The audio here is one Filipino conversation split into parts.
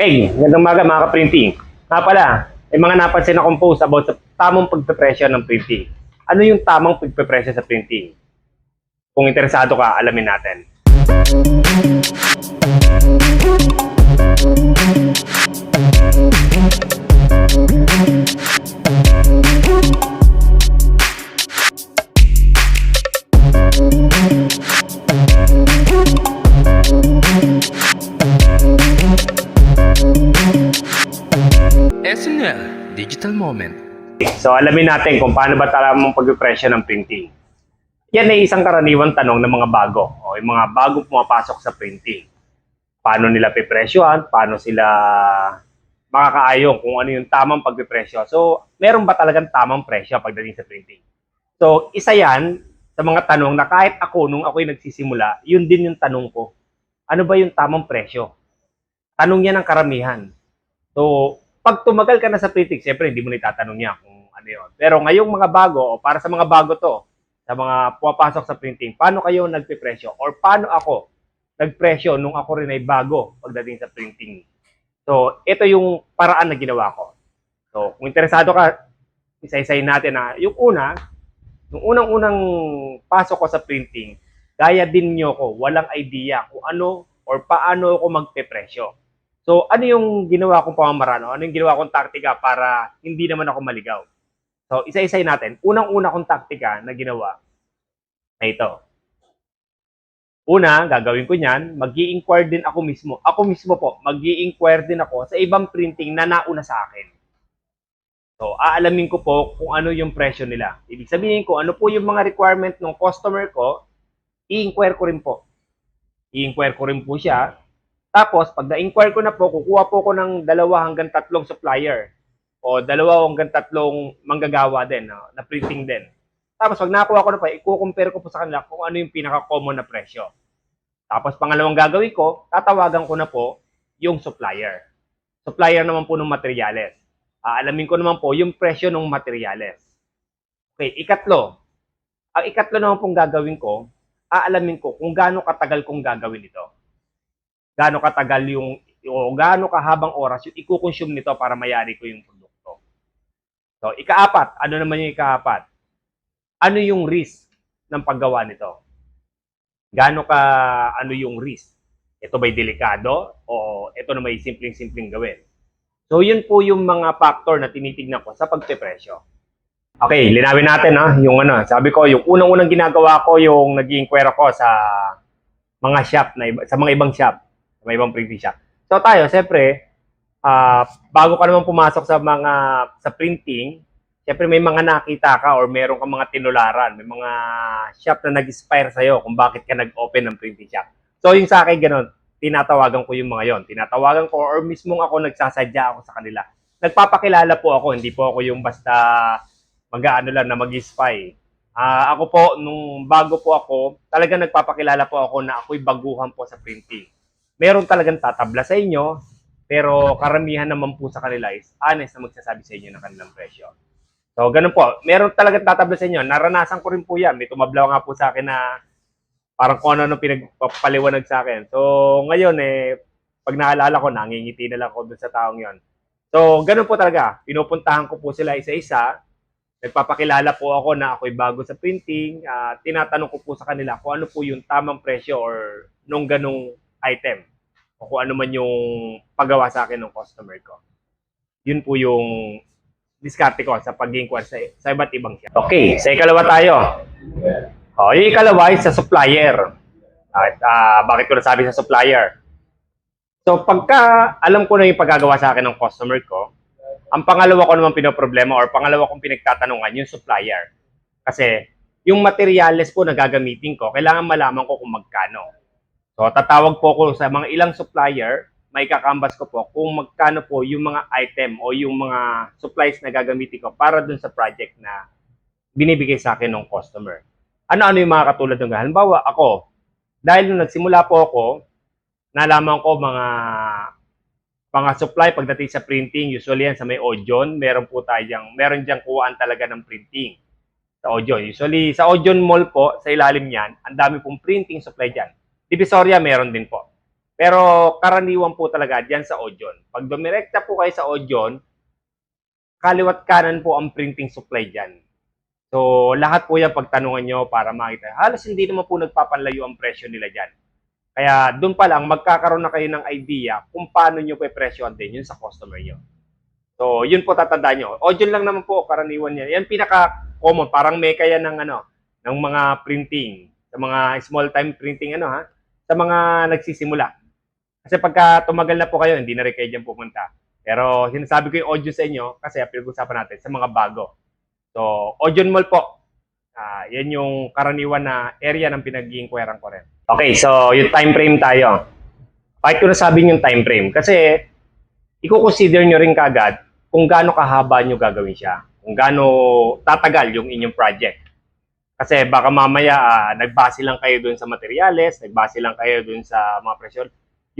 Hey, magandang umaga mga ka-printing. Nga pala, may mga napansin akong post about sa tamang pagpepresyo ng printing. Ano yung tamang pagpepresyo sa printing? Kung interesado ka, alamin natin. SNL Digital Moment. So alamin natin kung paano ba tamang pagpepresyo ng printing. Yan ay isang karaniwang tanong ng mga bago o yung mga bagong pumapasok sa printing. Paano nila pipresyohan? Paano sila makakaayong kung ano yung tamang pagpipresyo? So, meron ba talagang tamang presyo pagdating sa printing? So, isa yan sa mga tanong na kahit ako nung ako'y nagsisimula, yun din yung tanong ko. Ano ba yung tamang presyo? Tanong yan ng karamihan. So, pag tumagal ka na sa printing, siyempre hindi mo na itatanong niya kung ano yun. Pero ngayong mga bago, o para sa mga bago to, sa mga pumapasok sa printing, paano kayo nagpipresyo? Or paano ako nagpresyo nung ako rin ay bago pagdating sa printing? So, ito yung paraan na ginawa ko. So, kung interesado ka, isa-isayin natin na yung una, nung unang-unang pasok ko sa printing, gaya din nyo ko, walang idea kung ano or paano ako magpipresyo. So, ano yung ginawa kong pamamaraan? o Ano yung ginawa kong taktika para hindi naman ako maligaw? So, isa-isay natin. Unang-una kong taktika na ginawa na ito. Una, gagawin ko niyan, mag inquire din ako mismo. Ako mismo po, mag inquire din ako sa ibang printing na nauna sa akin. So, aalamin ko po kung ano yung presyo nila. Ibig sabihin ko, ano po yung mga requirement ng customer ko, i-inquire ko rin po. I-inquire ko rin po siya tapos, pag na-inquire ko na po, kukuha po ko ng dalawa hanggang tatlong supplier o dalawa hanggang tatlong manggagawa din, no, na printing din. Tapos, pag nakuha ko na po, i-compare ko po sa kanila kung ano yung pinaka-common na presyo. Tapos, pangalawang gagawin ko, tatawagan ko na po yung supplier. Supplier naman po ng materyales. Aalamin ko naman po yung presyo ng materyales. Okay, ikatlo. Ang ikatlo naman pong gagawin ko, aalamin ko kung gaano katagal kong gagawin ito gaano katagal yung o gaano kahabang oras yung i-consume nito para mayari ko yung produkto. So, ikaapat, ano naman yung ikaapat? Ano yung risk ng paggawa nito? Gaano ka, ano yung risk? Ito ba'y delikado? O ito na may simpleng-simpleng gawin? So, yun po yung mga factor na tinitignan ko sa pagpepresyo. Okay, linawin natin ha, yung ano, sabi ko, yung unang-unang ginagawa ko, yung nag-inquire ako sa mga shop, na iba, sa mga ibang shop may ibang printing shop. So tayo, siyempre, ah, bago ka naman pumasok sa mga sa printing, siyempre may mga nakita ka or meron ka mga tinularan, may mga shop na nag-inspire sa'yo kung bakit ka nag-open ng printing shop. So yung sa akin ganun, tinatawagan ko yung mga yon. Tinatawagan ko or mismong ako nagsasadya ako sa kanila. Nagpapakilala po ako, hindi po ako yung basta mag-aano lang na mag-spy. Ah, ako po, nung bago po ako, talaga nagpapakilala po ako na ako'y baguhan po sa printing meron talagang tatabla sa inyo, pero karamihan naman po sa kanila is honest na magsasabi sa inyo ng kanilang presyo. So, ganun po. Meron talagang tatabla sa inyo. Naranasan ko rin po yan. May tumabla nga po sa akin na parang kung ano nung pinagpapaliwanag sa akin. So, ngayon eh, pag naalala ko, nangingiti na lang ako dun sa taong yon. So, ganun po talaga. Pinupuntahan ko po sila isa-isa. Nagpapakilala po ako na ako'y bago sa printing. Ah, tinatanong ko po sa kanila kung ano po yung tamang presyo or nung ganung item o kung ano man yung paggawa sa akin ng customer ko. Yun po yung diskarte ko sa pag-inquire sa, sa iba't ibang shop. Okay, sa ikalawa tayo. O, yung ikalawa ay sa supplier. At, ah, bakit ko nasabi sa supplier? So, pagka alam ko na yung paggagawa sa akin ng customer ko, ang pangalawa ko naman pinoproblema or pangalawa kong pinagtatanungan yung supplier. Kasi, yung materials po na gagamitin ko, kailangan malaman ko kung magkano. So, tatawag po ko sa mga ilang supplier, may kakambas ko po kung magkano po yung mga item o yung mga supplies na gagamitin ko para dun sa project na binibigay sa akin ng customer. Ano-ano yung mga katulad ng halimbawa ako, dahil nung nagsimula po ako, nalaman ko mga mga supply pagdating sa printing, usually yan sa may Ojon, meron po tayong, meron diyang kuhaan talaga ng printing sa Ojon. Usually, sa Ojon Mall po, sa ilalim niyan, ang dami pong printing supply dyan. Divisoria meron din po. Pero karaniwan po talaga diyan sa Ojon. Pag dumirekta po kayo sa Ojon, kaliwat kanan po ang printing supply diyan. So, lahat po yan pagtanungan nyo para makita. Halos hindi naman po nagpapanlayo ang presyo nila dyan. Kaya doon pa lang, magkakaroon na kayo ng idea kung paano nyo pe-presyohan din yun sa customer nyo. So, yun po tatandaan nyo. Audio lang naman po, karaniwan yan. Yan pinaka-common. Parang may kaya ng ano, ng mga printing. Sa mga small time printing ano ha. Sa mga nagsisimula. Kasi pagka tumagal na po kayo, hindi na rin kayo dyan pupunta. Pero sinasabi ko yung audio sa inyo kasi pinag-usapan natin sa mga bago. So, Ojon Mall po. Ah, yan yung karaniwan na area ng pinag-iinkweran ko rin. Okay, so yung time frame tayo. Bakit ko nasabi yung time frame? Kasi, i-consider nyo rin kagad kung gaano kahaba nyo gagawin siya. Kung gaano tatagal yung inyong project. Kasi baka mamaya ah, nagbase lang kayo dun sa materyales, nagbase lang kayo dun sa mga presyon.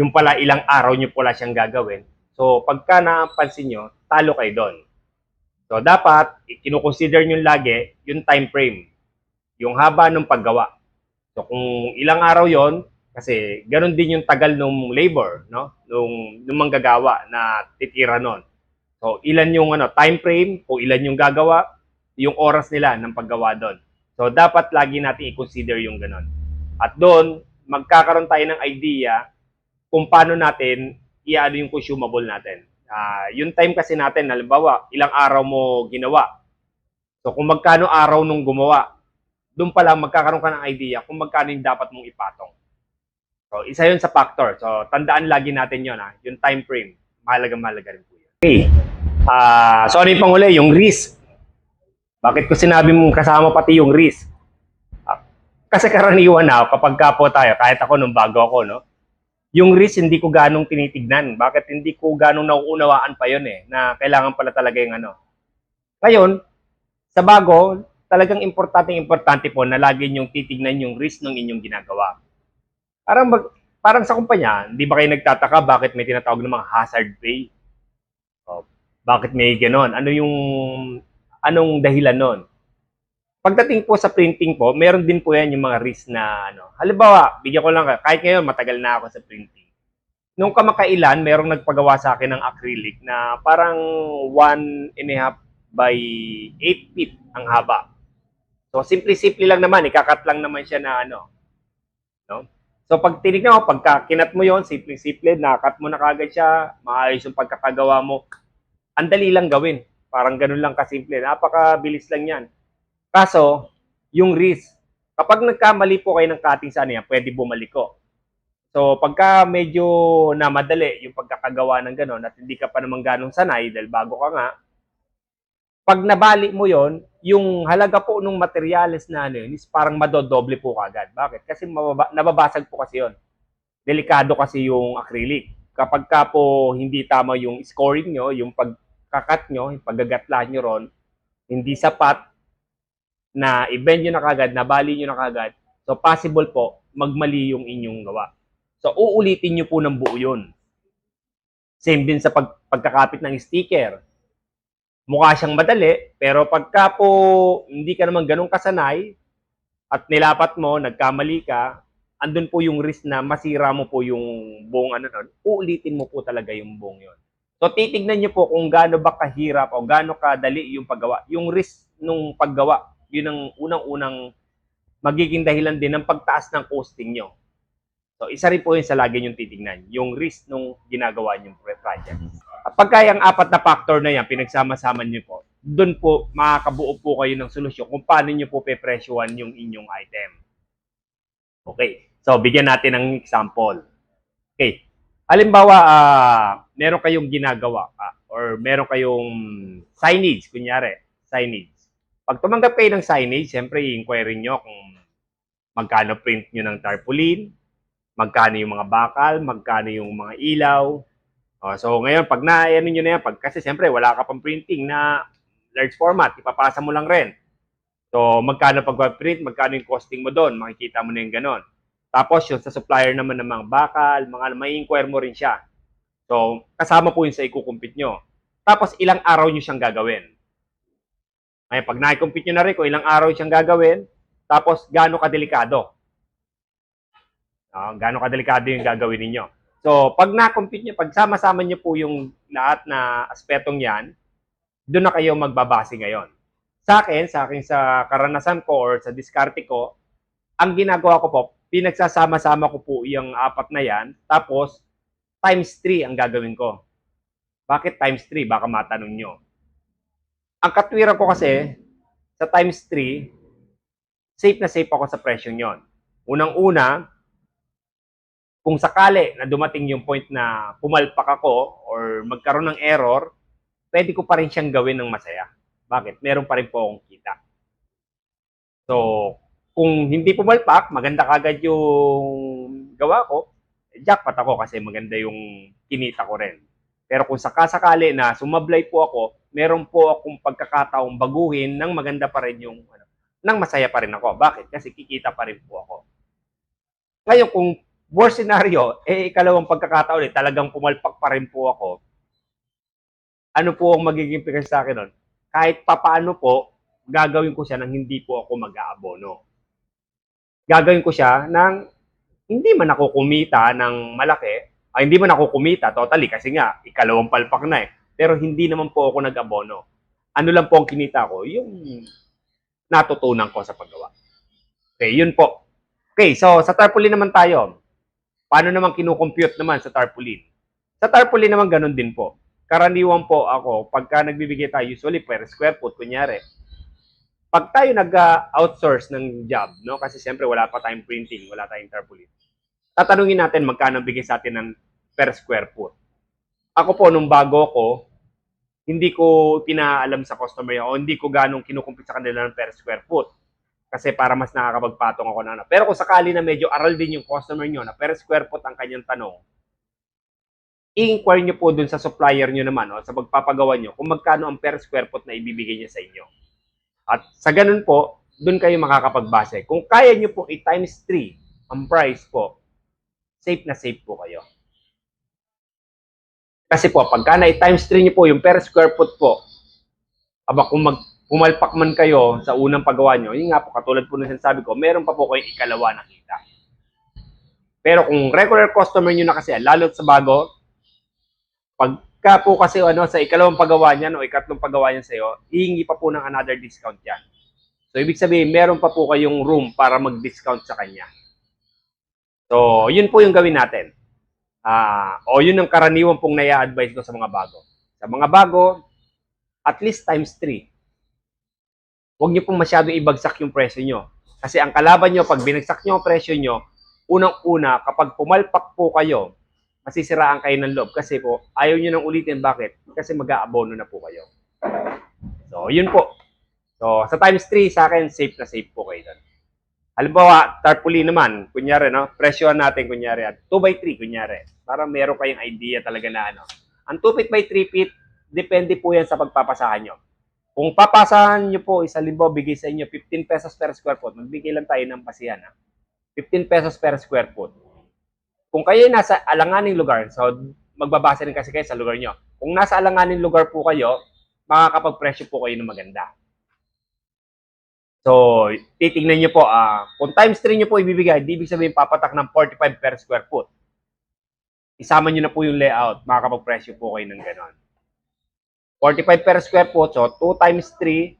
Yung pala ilang araw nyo pala siyang gagawin. So, pagka napansin nyo, talo kayo doon. So, dapat, kinukonsider nyo lagi yung time frame, yung haba ng paggawa. So, kung ilang araw yon kasi ganun din yung tagal ng labor, no? Nung, nung manggagawa na titira nun. So, ilan yung ano, time frame, kung ilan yung gagawa, yung oras nila ng paggawa doon. So, dapat lagi natin i-consider yung ganun. At doon, magkakaroon tayo ng idea kung paano natin i-ano yung consumable natin. Ah, yung time kasi natin, halimbawa, ilang araw mo ginawa. So kung magkano araw nung gumawa, doon pa lang magkakaroon ka ng idea kung magkano yung dapat mong ipatong. So isa yun sa factor. So tandaan lagi natin yun, ha? yung time frame. Mahalaga mahalaga rin po yun. Okay. Ah, so ano yung? Yung risk. Bakit ko sinabi mong kasama pati yung risk? Ah, kasi karaniwan na kapag ka po tayo, kahit ako nung bago ako, no? yung risk hindi ko ganong tinitignan. Bakit hindi ko ganong nauunawaan pa yun eh, na kailangan pala talaga yung ano. Ngayon, sa bago, talagang importante importante po na lagi niyong titignan yung risk ng inyong ginagawa. Parang mag, parang sa kumpanya, hindi ba kayo nagtataka bakit may tinatawag ng mga hazard pay? O, bakit may ganon? Ano yung anong dahilan nun? Pagdating po sa printing po, meron din po yan yung mga risk na ano. Halimbawa, bigyan ko lang, kahit ngayon matagal na ako sa printing. Nung kamakailan, merong nagpagawa sa akin ng acrylic na parang 1 and a half by 8 feet ang haba. So, simple-simple lang naman, ikakat lang naman siya na ano. No? So, pag tinignan mo, pagka kinat mo yon simple-simple, nakat mo na kagad siya, maayos yung pagkakagawa mo. Ang dali lang gawin. Parang ganun lang kasimple. Napakabilis lang yan. Kaso, yung risk, kapag nagkamali po kayo ng cutting sa ano yan, pwede bumaliko. So, pagka medyo namadali yung pagkakagawa ng gano'n at hindi ka pa naman ganong sanay dahil bago ka nga, pag nabali mo yon yung halaga po ng materyales na ano yun is parang madodoble po kagad. Bakit? Kasi mababa, nababasag po kasi yon Delikado kasi yung acrylic. Kapag ka po hindi tama yung scoring nyo, yung pagkakat nyo, yung paggagatla nyo ron, hindi sapat, na i-bend nyo na kagad, nabali nyo na kagad, so possible po, magmali yung inyong gawa. So, uulitin nyo po ng buo yun. Same din sa pag, pagkakapit ng sticker. Mukha siyang madali, pero pagka po hindi ka naman ganun kasanay, at nilapat mo, nagkamali ka, andun po yung risk na masira mo po yung buong ano nun, uulitin mo po talaga yung buong yun. So, titignan nyo po kung gaano ba kahirap o gaano kadali yung paggawa. Yung risk nung paggawa, yun ang unang-unang magiging dahilan din ng pagtaas ng costing nyo. So, isa rin po yun sa lagi nyong titignan, yung risk nung ginagawa nyong project. Pagka yung apat na factor na yan, pinagsama-sama nyo po, doon po makakabuo po kayo ng solusyon kung paano nyo po pepresyohan yung inyong item. Okay, so bigyan natin ng example. Okay, halimbawa, ah meron kayong ginagawa ah, or meron kayong signage, kunyari, signage. Pag tumanggap kayo ng signage, siyempre i-inquire nyo kung magkano print nyo ng tarpaulin, magkano yung mga bakal, magkano yung mga ilaw. Oh, so ngayon, pag na ano nyo na yan, pag, kasi siyempre wala ka pang printing na large format, ipapasa mo lang rin. So magkano pag-print, magkano yung costing mo doon, makikita mo na yung ganon. Tapos yung sa supplier naman ng mga bakal, mga may inquire mo rin siya. So kasama po yun sa ikukumpit nyo. Tapos ilang araw nyo siyang gagawin. Ngayon, pag na-compute nyo na rin kung ilang araw siyang gagawin, tapos gaano kadelikado. Uh, gaano kadelikado yung gagawin ninyo. So, pag na-compute nyo, pag sama-sama nyo po yung lahat na aspetong yan, doon na kayo magbabase ngayon. Sa akin, sa akin sa karanasan ko or sa diskarte ko, ang ginagawa ko po, pinagsasama-sama ko po yung apat na yan, tapos times 3 ang gagawin ko. Bakit times 3? Baka matanong nyo. Ang katwiran ko kasi, sa times 3, safe na safe ako sa presyo yon. Unang-una, kung sakali na dumating yung point na pumalpak ako or magkaroon ng error, pwede ko pa rin siyang gawin ng masaya. Bakit? Meron pa rin po akong kita. So, kung hindi pumalpak, maganda kagad yung gawa ko, jackpot ako kasi maganda yung kinita ko rin. Pero kung sakasakali na sumablay po ako, meron po akong pagkakataong baguhin ng maganda pa rin yung, ano, nang masaya pa rin ako. Bakit? Kasi kikita pa rin po ako. Ngayon, kung worst scenario, eh, ikalawang pagkakataon eh, talagang pumalpak pa rin po ako, ano po ang magiging pikas sa akin nun? Kahit papaano po, gagawin ko siya nang hindi po ako mag-aabono. Gagawin ko siya nang hindi man ako kumita ng malaki, ay hindi man ako kumita totally kasi nga, ikalawang palpak na eh. Pero hindi naman po ako nag-abono. Ano lang po ang kinita ko? Yung natutunan ko sa paggawa. Okay, yun po. Okay, so sa tarpaulin naman tayo. Paano naman kinukompute naman sa tarpaulin? Sa tarpaulin naman ganun din po. Karaniwan po ako, pagka nagbibigay tayo, usually per square foot, kunyari, pag tayo nag-outsource ng job, no? Kasi siyempre wala pa tayong printing, wala tayong tarpaulin. Tatanungin natin magkano bigay sa atin ng per square foot. Ako po, nung bago ko, hindi ko pinaalam sa customer yun, o hindi ko ganong kinukumpit sa kanila ng per square foot. Kasi para mas nakakapagpatong ako na ano. Pero kung sakali na medyo aral din yung customer nyo na per square foot ang kanyang tanong, i-inquire nyo po dun sa supplier nyo naman o sa magpapagawa nyo kung magkano ang per square foot na ibibigay niya sa inyo. At sa ganun po, dun kayo makakapagbase. Kung kaya nyo po i-times 3 ang price po, safe na safe po kayo. Kasi po, pagka na i-times 3 nyo po yung per square foot po, aba kung mag pumalpak man kayo sa unang paggawa nyo, yun nga po, katulad po ng sinasabi ko, meron pa po kayong ikalawa na kita. Pero kung regular customer nyo na kasi, lalo sa bago, pagka po kasi ano, sa ikalawang paggawa niyan o ikatlong paggawa niyan sa'yo, hihingi pa po ng another discount yan. So, ibig sabihin, meron pa po kayong room para mag-discount sa kanya. So, yun po yung gawin natin. Ah, o yun ang karaniwan pong naya-advise ko sa mga bago. Sa mga bago, at least times 3. Huwag niyo pong masyado ibagsak yung presyo nyo. Kasi ang kalaban nyo, pag binagsak nyo ang presyo nyo, unang-una, kapag pumalpak po kayo, masisiraan kayo ng loob. Kasi po, ayaw nyo nang ulitin. Bakit? Kasi mag-aabono na po kayo. So, yun po. So, sa times 3, sa akin, safe na safe po kayo doon. Halimbawa, tarpaulin naman, kunyari, no? Presyohan natin, kunyari, at 2 by 3, kunyari. Para meron kayong idea talaga na, ano. Ang 2 feet by 3 feet, depende po yan sa pagpapasahan nyo. Kung papasahan nyo po, isa limbaw, bigay sa inyo 15 pesos per square foot, magbigay lang tayo ng pasihan, ha? 15 pesos per square foot. Kung kayo ay nasa alanganing lugar, so magbabase rin kasi kayo sa lugar nyo. Kung nasa alanganing lugar po kayo, makakapag-presyo po kayo ng maganda. So, titingnan nyo po, ah, kung times 3 nyo po ibibigay, di ibig sabihin papatak ng 45 per square foot. Isama nyo na po yung layout, makakapag-presyo po kayo ng ganon. 45 per square foot, so 2 times 3,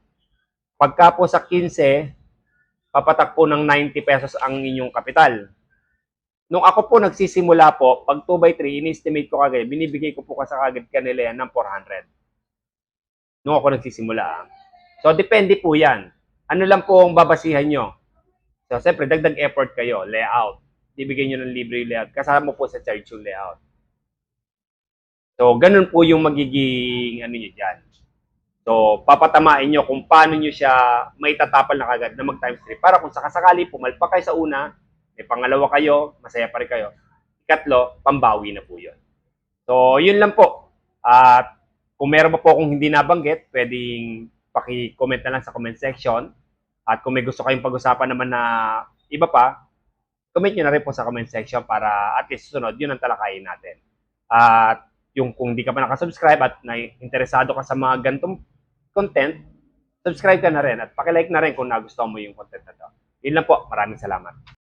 pagka po sa 15, papatak po ng 90 pesos ang inyong kapital. Nung ako po nagsisimula po, pag 2 by 3, in-estimate ko kagad, binibigay ko po kasi kagad kanila yan ng 400. Nung ako nagsisimula. ah. So, depende po yan. Ano lang po ang babasihan nyo? So, siyempre, dagdag effort kayo, layout. Ibigay nyo ng libre layout. Kasama po sa charge yung layout. So, ganun po yung magiging ano nyo dyan. So, papatamain nyo kung paano nyo siya may tatapal na kagad na mag times 3. Para kung sakasakali, pumalpa kayo sa una, may pangalawa kayo, masaya pa rin kayo. Ikatlo, pambawi na po yun. So, yun lang po. At kung meron pa po akong hindi nabanggit, pwedeng paki-comment na lang sa comment section. At kung may gusto kayong pag-usapan naman na iba pa, comment nyo na rin po sa comment section para at least susunod, yun ang talakayin natin. At yung kung di ka pa nakasubscribe at interesado ka sa mga gantong content, subscribe ka na rin at pakilike na rin kung nagustuhan mo yung content na to. Yun lang po. Maraming salamat.